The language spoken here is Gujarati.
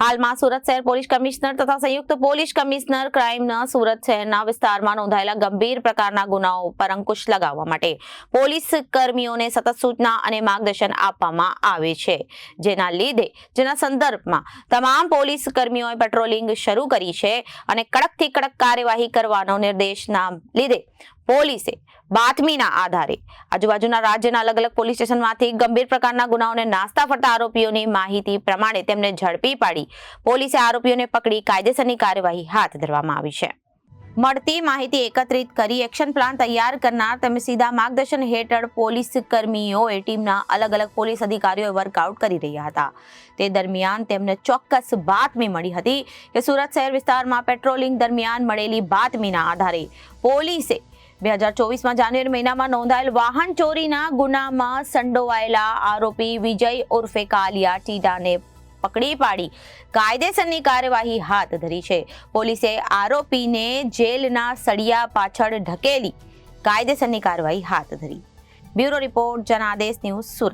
હાલમાં સુરત શહેર પોલીસ કમિશનર તથા સંયુક્ત પોલીસ કમિશનર ક્રાઇમના સુરત શહેરના વિસ્તારમાં નોંધાયેલા ગંભીર પ્રકારના ગુનાઓ પર અંકુશ લગાવવા માટે પોલીસ કર્મીઓને સતત સૂચના અને માર્ગદર્શન આપવામાં આવે છે. જેના લીધે, જેના સંદર્ભમાં તમામ પોલીસ કર્મીઓએ પેટ્રોલિંગ શરૂ કરી છે અને કડકથી કડક કાર્યવાહી કરવાનો નિર્દેશના લીધે પોલીસે બાતમીના આધારે આજુબાજુના રાજ્યના અલગ અલગ પોલીસ સ્ટેશનમાંથી ગંભીર પ્રકારના ગુનાઓને નાસ્તા ફરતા આરોપીઓની માહિતી પ્રમાણે તેમને ઝડપી પાડી પોલીસે આરોપીઓને પકડી કાયદેસરની કાર્યવાહી હાથ ધરવામાં આવી છે. મળતી માહિતી એકત્રિત કરી એક્શન પ્લાન તૈયાર કરનાર તેમજ સીધા માર્ગદર્શન હેઠળ પોલીસ કર્મીઓએ ટીમના અલગ અલગ પોલીસ અધિકારીઓએ વર્કઆઉટ કરી રહ્યા હતા. તે દરમિયાન તેમને ચોક્કસ બાતમી મળી હતી કે સુરત શહેર વિસ્તારમાં પેટ્રોલિંગ દરમિયાન મળેલી બાતમીના આધારે પોલીસે બે હજાર ચોવીસમાં જાન્યુઆરી મહિનામાં નોંધાયેલ વાહન ચોરીના ગુનામાં સંડોવાયેલા આરોપી વિજય ઉર્ફે કાલિયા ટીડાને પકડી પાડી. કાયદેસરની કાર્યવાહી હાથ ધરી છે. પોલીસે આરોપીને જેલના સળિયા પાછળ ઢકેલી કાયદેસરની કાર્યવાહી હાથ ધરી. Bureau report Janadesh news Surat.